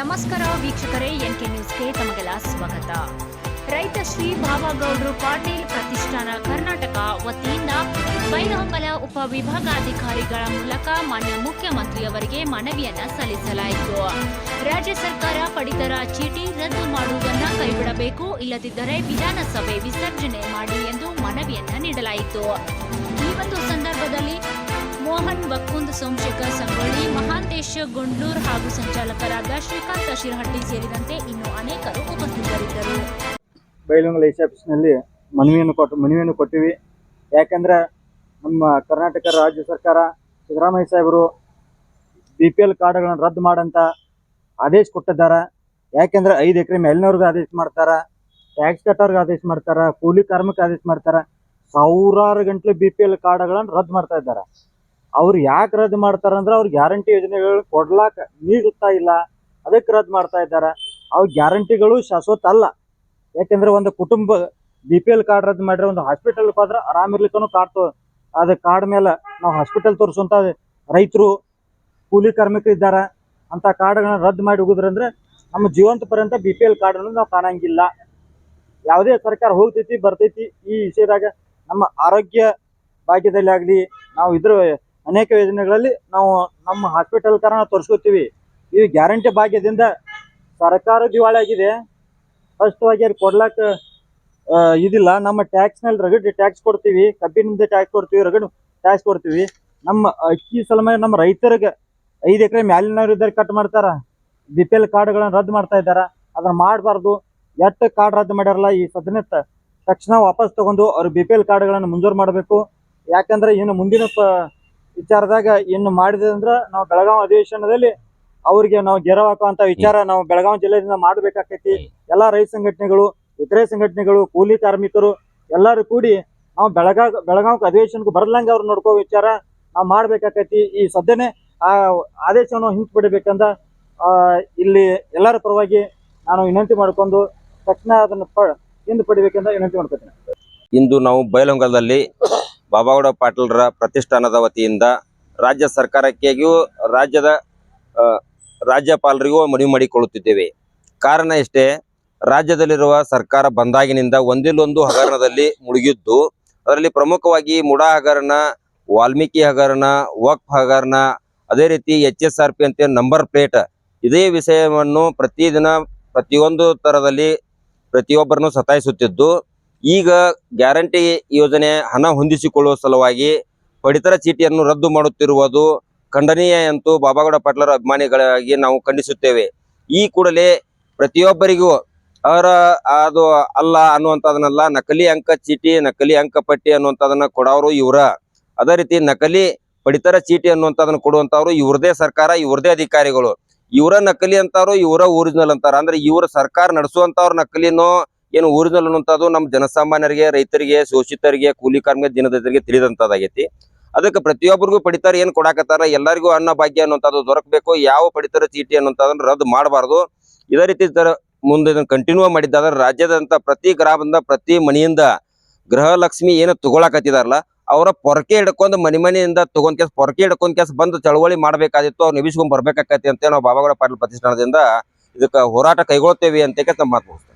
ನಮಸ್ಕಾರ ವೀಕ್ಷಕರೇ, ಎನ್ಕೆ ನ್ಯೂಸ್ಗೆ ತಮಗೆಲ್ಲ ಸ್ವಾಗತ. ರೈತ ಶ್ರೀ ಭಾವಗೌಡ್ರು ಪಾಟೀಲ್ ಪ್ರತಿಷ್ಠಾನ ಕರ್ನಾಟಕ ವತಿಯಿಂದ ಬೈಲಹೊಂಗಲ ಉಪವಿಭಾಗಾಧಿಕಾರಿಗಳ ಮೂಲಕ ಮಾನ್ಯ ಮುಖ್ಯಮಂತ್ರಿಯವರಿಗೆ ಮನವಿಯನ್ನ ಸಲ್ಲಿಸಲಾಯಿತು. ರಾಜ್ಯ ಸರ್ಕಾರ ಪಡಿತರ ಚೀಟಿ ರದ್ದು ಮಾಡುವುದನ್ನ ಕೈಬಿಡಬೇಕು, ಇಲ್ಲದಿದ್ದರೆ ವಿಧಾನಸಭೆ ವಿಸರ್ಜನೆ ಮಾಡಿ ಎಂದು ಮನವಿಯನ್ನ ನೀಡಲಾಯಿತು. ಈ ಒಂದು ಸಂದರ್ಭದಲ್ಲಿ ವಕ್ಕುಂದ್ ಸೋಮಶೇಖರ್ ಸಂಗೊಳ್ಳಿ, ಮಹಾಂತೇಶ್ ಗೊಂಡೂರ್ ಹಾಗೂ ಸಂಚಾಲಕರಾದ ಶ್ರೀಕಾಂತ ಶಿರಹಟ್ಟಿ ಸೇರಿದಂತೆ ಇನ್ನು ಅನೇಕರು ಉಪಸ್ಥಿತರಿದ್ದರು. ಬೈಲುಂಗಲ ಆಫೀಸ್ನಲ್ಲಿ ಮನವಿಯನ್ನು ಕೊಟ್ಟು ಮನವಿಯನ್ನು ಕೊಟ್ಟಿವಿ. ಯಾಕಂದ್ರೆ ನಮ್ಮ ಕರ್ನಾಟಕ ರಾಜ್ಯ ಸರ್ಕಾರ ಸಿದ್ದರಾಮಯ್ಯ ಸಾಹೇಬರು ಬಿ ಪಿ ಎಲ್ ಕಾರ್ಡ್ಗಳನ್ನು ರದ್ದು ಮಾಡಂತ ಆದೇಶ ಕೊಟ್ಟಿದ್ದಾರೆ. ಯಾಕೆಂದ್ರೆ ಐದು ಎಕರೆ ಮೇಲಿನವ್ರಿಗೆ ಆದೇಶ ಮಾಡ್ತಾರ ಟ್ಯಾಕ್ಸ್ ಕಟ್ಟೋರ್ಗೆ ಆದೇಶ ಮಾಡ್ತಾರ, ಕೂಲಿ ಕಾರ್ಮಿಕ ಆದೇಶ ಮಾಡ್ತಾರ. ಸಾವಿರಾರು ಗಂಟ್ಲೆ ಬಿ ಪಿ ಎಲ್ ಕಾರ್ಡ್ಗಳನ್ನು ರದ್ದು ಮಾಡ್ತಾ ಇದ್ದಾರೆ. ಅವ್ರು ಯಾಕೆ ರದ್ದು ಮಾಡ್ತಾರ ಅಂದ್ರೆ ಅವ್ರು ಗ್ಯಾರಂಟಿ ಯೋಜನೆಗಳು ಕೊಡ್ಲಾಕ ನೀಡುತ್ತಾ ಇಲ್ಲ. ಅದಕ್ಕೆ ರದ್ದು ಮಾಡ್ತಾ ಇದ್ದಾರೆ. ಅವು ಗ್ಯಾರಂಟಿಗಳು ಶಾಶ್ವತ ಅಲ್ಲ. ಯಾಕೆಂದ್ರೆ ಒಂದು ಕುಟುಂಬ ಬಿ ಪಿ ಎಲ್ ಕಾರ್ಡ್ ರದ್ದು ಮಾಡಿದ್ರೆ ಒಂದು ಹಾಸ್ಪಿಟಲ್ಗೆ ಹೋದ್ರೆ ಆರಾಮ್ ಇರ್ಲಿಕ್ಕೂ ಕಾರ್ಡ್ ತೋ ಅದ ಕಾರ್ಡ್ ಮೇಲೆ ನಾವು ಹಾಸ್ಪಿಟಲ್ ತೋರಿಸುವಂಥ ರೈತರು, ಕೂಲಿ ಕಾರ್ಮಿಕರು ಇದ್ದಾರೆ. ಅಂತ ಕಾರ್ಡ್ಗಳನ್ನ ರದ್ದು ಮಾಡಿ ಹೋಗುದ್ರಂದ್ರೆ ನಮ್ಮ ಜೀವಂತ ಪರ್ಯಂತ ಬಿ ಪಿ ಎಲ್ ಕಾರ್ಡ್ ಅನ್ನೋದು ನಾವು ಕಾಣಂಗಿಲ್ಲ. ಯಾವುದೇ ಸರ್ಕಾರ ಹೋಗ್ತೈತಿ, ಬರ್ತೈತಿ ಈ ವಿಷಯದಾಗ ನಮ್ಮ ಆರೋಗ್ಯ ಭಾಗ್ಯದಲ್ಲಿ ಆಗಲಿ ನಾವು ಇದ್ರ ಅನೇಕ ಯೋಜನೆಗಳಲ್ಲಿ ನಾವು ನಮ್ಮ ಹಾಸ್ಪಿಟಲ್ ಕಾರಣ ತೋರಿಸ್ಕೊತೀವಿ. ಈ ಗ್ಯಾರಂಟಿ ಭಾಗ್ಯದಿಂದ ಸರ್ಕಾರ ದಿವಾಳಿ ಆಗಿದೆ. ಸ್ಪಷ್ಟವಾಗಿ ಅವ್ರಿಗೆ ಕೊಡ್ಲಾಕ ಇದಿಲ್ಲ. ನಮ್ಮ ಟ್ಯಾಕ್ಸ್ನಲ್ಲಿ ರಗಡ್ ಟ್ಯಾಕ್ಸ್ ಕೊಡ್ತೀವಿ. ಕಬ್ಬಿನಿಂದ ಟ್ಯಾಕ್ಸ್ ಕೊಡ್ತೀವಿ, ರಗಡ್ ಟ್ಯಾಕ್ಸ್ ಕೊಡ್ತೀವಿ. ನಮ್ಮ ಅಕ್ಕಿ ಸಲುವಾಗಿ ನಮ್ಮ ರೈತರಿಗೆ ಐದು ಎಕರೆ ಮ್ಯಾಲಿನವ್ರು ಇದ್ದಾರೆ ಕಟ್ ಮಾಡ್ತಾರ. ಬಿ ಪಿ ಎಲ್ ಕಾರ್ಡ್ಗಳನ್ನ ರದ್ದು ಮಾಡ್ತಾ ಇದ್ದಾರೆ. ಅದನ್ನ ಮಾಡಬಾರ್ದು. ಎಷ್ಟು ಕಾರ್ಡ್ ರದ್ದು ಮಾಡ್ಯಾರಲ್ಲ ಈ ಸದನ ತಕ್ಷಣ ವಾಪಸ್ ತಗೊಂಡು ಅವ್ರ ಬಿ ಪಿ ಎಲ್ ಕಾರ್ಡ್ಗಳನ್ನು ಮಂಜೂರು ಮಾಡಬೇಕು. ಯಾಕಂದ್ರೆ ಇನ್ನು ಮುಂದಿನ ವಿಚಾರದಾಗ ಇನ್ನು ಮಾಡಿದೆ ಅಂದ್ರೆ ನಾವು ಬೆಳಗಾವಿ ಅಧಿವೇಶನದಲ್ಲಿ ಅವ್ರಿಗೆ ನಾವು ಗೆರವ್ ಹಾಕುವಂತ ವಿಚಾರ ನಾವು ಬೆಳಗಾವಿ ಜಿಲ್ಲೆಯಿಂದ ಮಾಡಬೇಕಾಕೈತಿ. ಎಲ್ಲಾ ರೈತ ಸಂಘಟನೆಗಳು ಇತರೆ ಸಂಘಟನೆಗಳು ಕೂಲಿ ಕಾರ್ಮಿಕರು ಎಲ್ಲರೂ ಕೂಡಿ ನಾವು ಬೆಳಗಾವ್ ಬೆಳಗಾವ್ ಅಧಿವೇಶನಕ್ಕೂ ಬರ್ಲಂಗ ಅವ್ರು ನೋಡ್ಕೋ ವಿಚಾರ ನಾವು ಮಾಡ್ಬೇಕಾಕೈತಿ. ಈ ಸದ್ಯನೇ ಆ ಆದೇಶವನ್ನು ಹಿಂಪಡಿಬೇಕಂದ ಆ ಇಲ್ಲಿ ಎಲ್ಲರ ಪರವಾಗಿ ನಾನು ವಿನಂತಿ ಮಾಡ್ಕೊಂಡು ತಕ್ಷಣ ಅದನ್ನು ಹಿಂದ್ ಪಡಿಬೇಕಂತ ವಿನಂತಿ ಮಾಡ್ಕೋತೀನಿ. ಇಂದು ನಾವು ಬೈಲಹೊಂಗಲದಲ್ಲಿ ಬಾಬಾಗೌಡ ಪಾಟೀಲ್ರ ಪ್ರತಿಷ್ಠಾನದ ವತಿಯಿಂದ ರಾಜ್ಯ ಸರ್ಕಾರಕ್ಕೆಗೂ ರಾಜ್ಯದ ರಾಜ್ಯಪಾಲರಿಗೂ ಮನವಿ ಮಾಡಿಕೊಳ್ಳುತ್ತಿದ್ದೇವೆ. ಕಾರಣ ಇಷ್ಟೇ, ರಾಜ್ಯದಲ್ಲಿರುವ ಸರ್ಕಾರ ಬಂದಾಗಿನಿಂದ ಒಂದಿಲ್ಲೊಂದು ಹಗರಣದಲ್ಲಿ ಮುಳುಗಿದ್ದು, ಅದರಲ್ಲಿ ಪ್ರಮುಖವಾಗಿ ಮುಡಾ ಹಗರಣ, ವಾಲ್ಮೀಕಿ ಹಗರಣ, ವಕ್ಫ್ ಹಗರಣ, ಅದೇ ರೀತಿ ಎಚ್ ಎಸ್ ಆರ್ ಪಿ ಅಂತ ನಂಬರ್ ಪ್ಲೇಟ್, ಇದೇ ವಿಷಯವನ್ನು ಪ್ರತಿದಿನ ಪ್ರತಿಯೊಂದು ತರದಲ್ಲಿ ಪ್ರತಿಯೊಬ್ಬರನ್ನು ಸತಾಯಿಸುತ್ತಿದ್ದು ಈಗ ಗ್ಯಾರಂಟಿ ಯೋಜನೆ ಹಣ ಹೊಂದಿಸಿಕೊಳ್ಳುವ ಸಲುವಾಗಿ ಪಡಿತರ ಚೀಟಿಯನ್ನು ರದ್ದು ಮಾಡುತ್ತಿರುವುದು ಖಂಡನೀಯ ಎಂದು ಬಾಬಾಗೌಡ ಪಾಟೀಲರ ಅಭಿಮಾನಿಗಳಾಗಿ ನಾವು ಖಂಡಿಸುತ್ತೇವೆ. ಈ ಕೂಡಲೇ ಪ್ರತಿಯೊಬ್ಬರಿಗೂ ಅವರ ಅದು ಅಲ್ಲ ಅನ್ನುವಂಥದನ್ನೆಲ್ಲ ನಕಲಿ ಅಂಕ ಚೀಟಿ, ನಕಲಿ ಅಂಕ ಪಟ್ಟಿ ಅನ್ನುವಂಥದನ್ನ ಕೊಡೋರು ಇವರ. ಅದೇ ರೀತಿ ನಕಲಿ ಪಡಿತರ ಚೀಟಿ ಅನ್ನುವಂಥದನ್ನ ಕೊಡುವಂಥವ್ರು ಇವ್ರದೇ ಸರ್ಕಾರ, ಇವ್ರದೇ ಅಧಿಕಾರಿಗಳು. ಇವರ ನಕಲಿ ಅಂತಾರು ಇವರ ಒರಿಜಿನಲ್ ಅಂತಾರ, ಅಂದ್ರೆ ಇವರ ಸರ್ಕಾರ ನಡೆಸುವಂತವ್ರ ನಕಲಿನೋ ಏನು ಊರಿನಲ್ಲಿ ಅನ್ನುವಂಥದ್ದು ನಮ್ಮ ಜನಸಾಮಾನ್ಯರಿಗೆ, ರೈತರಿಗೆ, ಶೋಷಿತರಿಗೆ, ಕೂಲಿ ಕಾರ್ಮಿಕ ದಿನದರಿಗೆ ತಿಳಿದಂಥದ್ದಾಗೈತಿ. ಅದಕ್ಕೆ ಪ್ರತಿಯೊಬ್ಬರಿಗೂ ಪಡಿತರ ಏನು ಕೊಡಾಕತ್ತಾರ? ಎಲ್ಲರಿಗೂ ಅನ್ನ ಭಾಗ್ಯ ಅನ್ನುವಂಥದ್ದು ದೊರಕಬೇಕು. ಯಾವ ಪಡಿತರ ಚೀಟಿ ಅನ್ನುವಂಥದ್ದನ್ನು ರದ್ದು ಮಾಡಬಾರ್ದು. ಇದೇ ರೀತಿ ಮುಂದೆ ಇದನ್ನು ಕಂಟಿನ್ಯೂ ಮಾಡಿದ್ದಾದ್ರೆ ರಾಜ್ಯದಂತ ಪ್ರತಿ ಗ್ರಾಮದಿಂದ, ಪ್ರತಿ ಮನೆಯಿಂದ ಗೃಹಲಕ್ಷ್ಮಿ ಏನು ತಗೊಳಕತ್ತಿದಾರಲ್ಲ, ಅವರ ಪೊರಕೆ ಹಿಡ್ಕೊಂಡು ಮನೆ ಮನೆಯಿಂದ ತಗೊಂಡ್ ಕೆಲಸ, ಪೊರಕೆ ಹಿಡ್ಕೊಂಡ್ ಕೆಲಸ ಬಂದು ಚಳವಳಿ ಮಾಡಬೇಕಾದಿತ್ತು ಅವ್ರು ನಿಭಿಸ್ಕೊಂಡ್ ಬರ್ಬೇಕಾಕತಿ ಅಂತ ನಾವು ಬಾಬಾಗೌಡ ಪಾಟೀಲ್ ಪ್ರತಿಷ್ಠಾನದಿಂದ ಇದಕ್ಕೆ ಹೋರಾಟ ಕೈಗೊಳ್ತೇವೆ ಅಂತ ನಮ್ಮ ಮಾತು.